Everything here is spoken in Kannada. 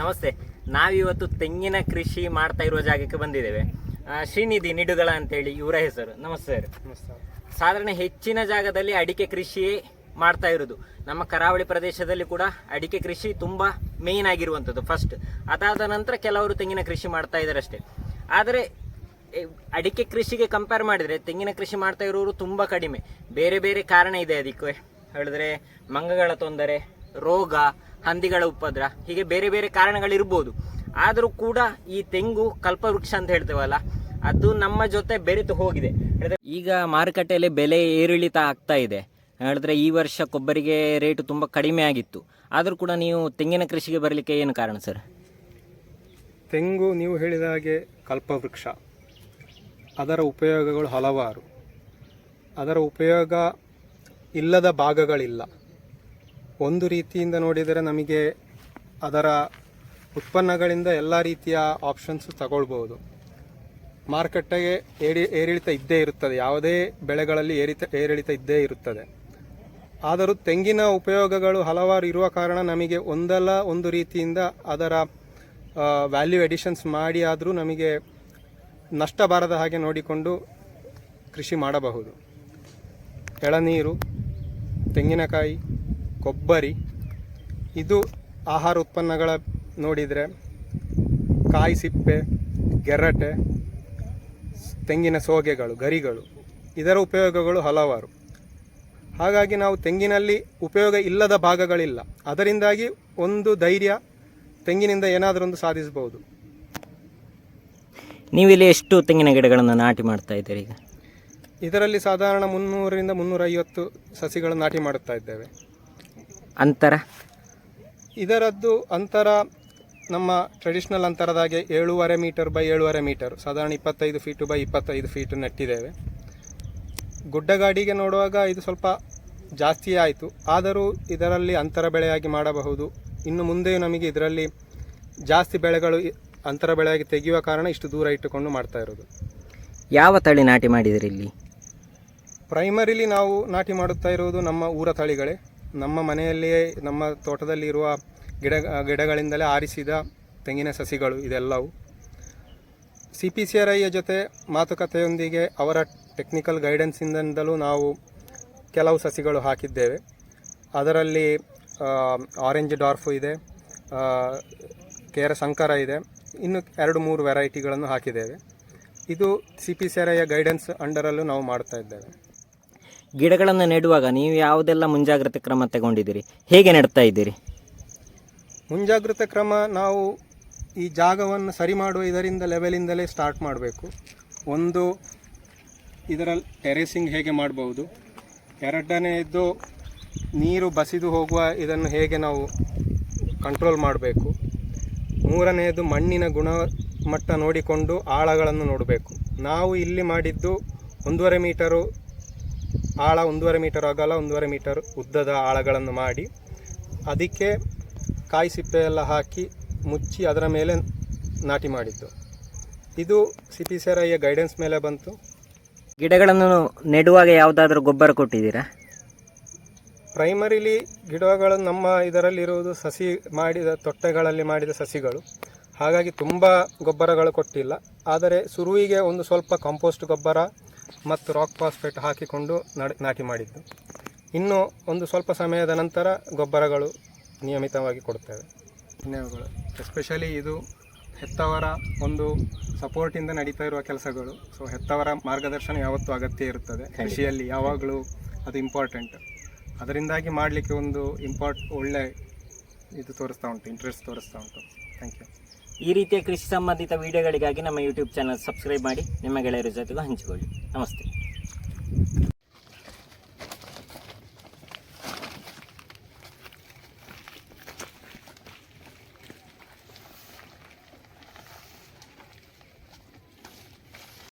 ನಮಸ್ತೆ. ನಾವಿವತ್ತು ತೆಂಗಿನ ಕೃಷಿ ಮಾಡ್ತಾ ಇರುವ ಜಾಗಕ್ಕೆ ಬಂದಿದ್ದೇವೆ. ಶ್ರೀನಿಧಿ ನಿಡುಗಳ ಅಂತೇಳಿ ಇವರ ಹೆಸರು. ನಮಸ್ತೆ ಸರ್. ಸಾಧಾರಣ ಹೆಚ್ಚಿನ ಜಾಗದಲ್ಲಿ ಅಡಿಕೆ ಕೃಷಿಯೇ ಮಾಡ್ತಾ ಇರೋದು. ನಮ್ಮ ಕರಾವಳಿ ಪ್ರದೇಶದಲ್ಲಿ ಕೂಡ ಅಡಿಕೆ ಕೃಷಿ ತುಂಬಾ ಮೇನ್ ಆಗಿರುವಂಥದ್ದು ಫಸ್ಟ್ ಅದಾದ ನಂತರ ಕೆಲವರು ತೆಂಗಿನ ಕೃಷಿ ಮಾಡ್ತಾ ಇದ್ದಾರೆ ಅಷ್ಟೇ. ಆದರೆ ಅಡಿಕೆ ಕೃಷಿಗೆ ಕಂಪೇರ್ ಮಾಡಿದರೆ ತೆಂಗಿನ ಕೃಷಿ ಮಾಡ್ತಾ ಇರೋರು ತುಂಬ ಕಡಿಮೆ. ಬೇರೆ ಬೇರೆ ಕಾರಣ ಇದೆ ಅದಕ್ಕೆ. ಹೇಳಿದ್ರೆ ಮಂಗಗಳ ತೊಂದರೆ ರೋಗ, ಹಂದಿಗಳ ಉಪದ್ರ, ಹೀಗೆ ಬೇರೆ ಬೇರೆ ಕಾರಣಗಳಿರ್ಬೋದು. ಆದರೂ ಕೂಡ ಈ ತೆಂಗು ಕಲ್ಪವೃಕ್ಷ ಅಂತ ಹೇಳ್ತೇವಲ್ಲ, ಅದು ನಮ್ಮ ಜೊತೆ ಬೆರೆತು ಹೋಗಿದೆ. ಈಗ ಮಾರುಕಟ್ಟೆಯಲ್ಲಿ ಬೆಲೆ ಏರಿಳಿತ ಆಗ್ತಾ ಇದೆ. ಹೇಳಿದ್ರೆ ಈ ವರ್ಷ ಕೊಬ್ಬರಿಗೆ ರೇಟು ತುಂಬ ಕಡಿಮೆ ಆಗಿತ್ತು. ಆದರೂ ಕೂಡ ನೀವು ತೆಂಗಿನ ಕೃಷಿಗೆ ಬರಲಿಕ್ಕೆ ಏನು ಕಾರಣ ಸರ್? ತೆಂಗು ನೀವು ಹೇಳಿದ ಹಾಗೆ ಕಲ್ಪವೃಕ್ಷ. ಅದರ ಉಪಯೋಗಗಳು ಹಲವಾರು. ಅದರ ಉಪಯೋಗ ಇಲ್ಲದ ಭಾಗಗಳಿಲ್ಲ. ಒಂದು ರೀತಿಯಿಂದ ನೋಡಿದರೆ ನಮಗೆ ಅದರ ಉತ್ಪನ್ನಗಳಿಂದ ಎಲ್ಲ ರೀತಿಯ ಆಪ್ಷನ್ಸ್ ತಗೊಳ್ಬೋದು ಮಾರುಕಟ್ಟೆಗೆ ಏರಿ, ಏರಿಳಿತ ಇದ್ದೇ ಇರುತ್ತದೆ. ಯಾವುದೇ ಬೆಳೆಗಳಲ್ಲಿ ಏರಿತ, ಏರಿಳಿತ ಇದ್ದೇ ಇರುತ್ತದೆ. ಆದರೂ ತೆಂಗಿನ ಉಪಯೋಗಗಳು ಹಲವಾರು ಇರುವ ಕಾರಣ ನಮಗೆ ಒಂದಲ್ಲ ಒಂದು ರೀತಿಯಿಂದ ಅದರ ವ್ಯಾಲ್ಯೂ ಎಡಿಷನ್ಸ್ ಮಾಡಿ ಆದರೂ ನಮಗೆ ನಷ್ಟ ಬಾರದ ಹಾಗೆ ನೋಡಿಕೊಂಡು ಕೃಷಿ ಮಾಡಬಹುದು. ಎಳನೀರು, ತೆಂಗಿನಕಾಯಿ ಕೊಬ್ಬರಿ. ಇದು ಆಹಾರ ಉತ್ಪನ್ನಗಳ ನೋಡಿದರೆ ಕಾಯಿ ಸಿಪ್ಪೆ ಗೆರಟೆ ತೆಂಗಿನ ಸೋಗೆಗಳು ಗರಿಗಳು ಇದರ ಉಪಯೋಗಗಳು ಹಲವಾರು. ಹಾಗಾಗಿ ನಾವು ತೆಂಗಿನಲ್ಲಿ ಉಪಯೋಗ ಇಲ್ಲದ ಭಾಗಗಳಿಲ್ಲ. ಅದರಿಂದಾಗಿ ಒಂದು ಧೈರ್ಯ ತೆಂಗಿನಿಂದ ಏನಾದರೂ ಒಂದು ಸಾಧಿಸಬಹುದು. ನೀವಿಲ್ಲಿ ಎಷ್ಟು ತೆಂಗಿನ ಗಿಡಗಳನ್ನು ನಾಟಿ ಮಾಡ್ತಾ ಇದ್ದೀರಿ ಈಗ? ಇದರಲ್ಲಿ ಸಾಧಾರಣ ಮುನ್ನೂರರಿಂದ ಮುನ್ನೂರೈವತ್ತು ಸಸಿಗಳು ನಾಟಿ ಮಾಡುತ್ತಾ ಇದ್ದೇವೆ. ಅಂತರ? ಇದರದ್ದು ಅಂತರ ನಮ್ಮ ಟ್ರೆಡಿಷ್ನಲ್ ಅಂತರದ ಹಾಗೆ ಏಳೂವರೆ ಮೀಟರ್ ಬೈ ಏಳೂವರೆ ಮೀಟರ್ ಸಾಧಾರಣ ಇಪ್ಪತ್ತೈದು ಫೀಟು ಬೈ ಇಪ್ಪತ್ತೈದು ಫೀಟು ನೆಟ್ಟಿದ್ದೇವೆ. ಗುಡ್ಡಗಾಡಿಗೆ ನೋಡುವಾಗ ಇದು ಸ್ವಲ್ಪ ಜಾಸ್ತಿಯೇ ಆಯಿತು. ಆದರೂ ಇದರಲ್ಲಿ ಅಂತರ ಬೆಳೆಯಾಗಿ ಮಾಡಬಹುದು. ಇನ್ನು ಮುಂದೆಯೂ ನಮಗೆ ಇದರಲ್ಲಿ ಜಾಸ್ತಿ ಬೆಳೆಗಳು ಅಂತರ ಬೆಳೆಯಾಗಿ ತೆಗೆಯುವ ಕಾರಣ ಇಷ್ಟು ದೂರ ಇಟ್ಟುಕೊಂಡು ಮಾಡ್ತಾ ಇರೋದು. ಯಾವ ತಳಿ ನಾಟಿ ಮಾಡಿದಿರಿ ಇಲ್ಲಿ? ಪ್ರೈಮರಿಲಿ ನಾವು ನಾಟಿ ಮಾಡುತ್ತಾ ಇರುವುದು ನಮ್ಮ ಊರ ತಳಿಗಳೇ. ನಮ್ಮ ಮನೆಯಲ್ಲಿಯೇ, ನಮ್ಮ ತೋಟದಲ್ಲಿರುವ ಗಿಡ, ಗಿಡಗಳಿಂದಲೇ ಆರಿಸಿದ ತೆಂಗಿನ ಸಸಿಗಳು ಇದೆಲ್ಲವೂ. ಸಿ ಪಿ ಸಿ ಆರ್ ಐಯ ಜೊತೆ ಮಾತುಕತೆಯೊಂದಿಗೆ ಅವರ ಟೆಕ್ನಿಕಲ್ ಗೈಡೆನ್ಸಿಂದಲೂ ನಾವು ಕೆಲವು ಸಸಿಗಳು ಹಾಕಿದ್ದೇವೆ. ಅದರಲ್ಲಿ ಆರೆಂಜ್ ಡಾರ್ಫ್ ಇದೆ ಕೇರ ಸಂಕರ ಇದೆ, ಇನ್ನು ಎರಡು ಮೂರು ವೆರೈಟಿಗಳನ್ನು ಹಾಕಿದ್ದೇವೆ. ಇದು ಸಿ ಪಿ ಸಿ ಆರ್ ಐಯ ಗೈಡೆನ್ಸ್ ಅಂಡರಲ್ಲೂ ನಾವು ಮಾಡ್ತಾ ಇದ್ದೇವೆ. ಗಿಡಗಳನ್ನು ನೆಡುವಾಗ ನೀವು ಯಾವುದೆಲ್ಲ ಮುಂಜಾಗ್ರತೆ ಕ್ರಮ ತಗೊಂಡಿದ್ದೀರಿ? ಹೇಗೆ ನೆಡ್ತಾ ಇದ್ದೀರಿ? ಮುಂಜಾಗ್ರತೆ ಕ್ರಮ ನಾವು ಈ ಜಾಗವನ್ನು ಸರಿ ಮಾಡುವ ಇದರಿಂದ ಲೆವೆಲಿಂದಲೇ ಸ್ಟಾರ್ಟ್ ಮಾಡಬೇಕು. ಒಂದು, ಇದರ ಟೆರೇಸಿಂಗ್ ಹೇಗೆ ಮಾಡ್ಬೋದು? ಎರಡನೆಯದು ನೀರು ಬಸಿದು ಹೋಗುವ ಇದನ್ನು ಹೇಗೆ ನಾವು ಕಂಟ್ರೋಲ್ ಮಾಡಬೇಕು? ಮೂರನೆಯದು, ಮಣ್ಣಿನ ಗುಣಮಟ್ಟ ನೋಡಿಕೊಂಡು ಆಳಗಳನ್ನು ನೋಡಬೇಕು. ನಾವು ಇಲ್ಲಿ ಮಾಡಿದ್ದು ಒಂದೂವರೆ ಮೀಟರು ಆಳ ಒಂದೂವರೆ ಮೀಟರ್ ಅಗಲ ಒಂದೂವರೆ ಮೀಟರ್ ಉದ್ದದ ಆಳಗಳನ್ನು ಮಾಡಿ ಅದಕ್ಕೆ ಕಾಯಿ ಸಿಪ್ಪೆ ಎಲ್ಲ ಹಾಕಿ ಮುಚ್ಚಿ ಅದರ ಮೇಲೆ ನಾಟಿ ಮಾಡಿದ್ದು. ಇದು ಸಿ ಪಿ ಸೆರಯ್ಯ ಗೈಡೆನ್ಸ್ ಮೇಲೆ ಬಂತು. ಗಿಡಗಳನ್ನು ನೆಡುವಾಗ ಯಾವುದಾದ್ರೂ ಗೊಬ್ಬರ ಕೊಟ್ಟಿದ್ದೀರಾ? ಪ್ರೈಮರಿಲಿ ಗಿಡಗಳು ನಮ್ಮ ಇದರಲ್ಲಿರುವುದು ಸಸಿ ಮಾಡಿದ ತೊಟ್ಟೆಗಳಲ್ಲಿ ಮಾಡಿದ ಸಸಿಗಳು. ಹಾಗಾಗಿ ತುಂಬ ಗೊಬ್ಬರಗಳು ಕೊಟ್ಟಿಲ್ಲ. ಆದರೆ ಸುರುವಿಗೆ ಒಂದು ಸ್ವಲ್ಪ ಕಾಂಪೋಸ್ಟ್ ಗೊಬ್ಬರ ಮತ್ತು ರಾಕ್ ಫಾಸ್ಫೇಟ್ ಹಾಕಿಕೊಂಡು ನಡ್- ನಾಟಿ ಮಾಡಿದ್ದು. ಇನ್ನು ಒಂದು ಸ್ವಲ್ಪ ಸಮಯದ ನಂತರ ಗೊಬ್ಬರಗಳು ನಿಯಮಿತವಾಗಿ ಕೊಡುತ್ತವೆ. ಧನ್ಯವಾದಗಳು. ಎಸ್ಪೆಷಲಿ ಇದು ಹೆತ್ತವರ ಒಂದು ಸಪೋರ್ಟಿಂದ ನಡೀತಾ ಇರುವ ಕೆಲಸಗಳು. ಸೊ ಹೆತ್ತವರ ಮಾರ್ಗದರ್ಶನ ಯಾವತ್ತೂ ಅಗತ್ಯ ಇರುತ್ತದೆ. ಕೃಷಿಯಲ್ಲಿ ಯಾವಾಗಲೂ ಅದು ಇಂಪಾರ್ಟೆಂಟ್ ಅದರಿಂದಾಗಿ ಮಾಡಲಿಕ್ಕೆ ಒಂದು ಇಂಪಾರ್ಟ್ ಒಳ್ಳೆ ಇದು ತೋರಿಸ್ತಾ ಉಂಟು ಇಂಟ್ರೆಸ್ಟ್ ತೋರಿಸ್ತಾ ಉಂಟು. ಥ್ಯಾಂಕ್ ಯು ಈ ರೀತಿಯ ಕೃಷಿ ಸಂಬಂಧಿತ ವಿಡಿಯೋಗಳಿಗಾಗಿ ನಮ್ಮ ಯೂಟ್ಯೂಬ್ ಚಾನಲ್ ಸಬ್ಸ್ಕ್ರೈಬ್ ಮಾಡಿ, ನಿಮ್ಮ ಗೆಳೆಯರ ಜೊತೆಗೂ ಹಂಚಿಕೊಳ್ಳಿ. ನಮಸ್ತೆ.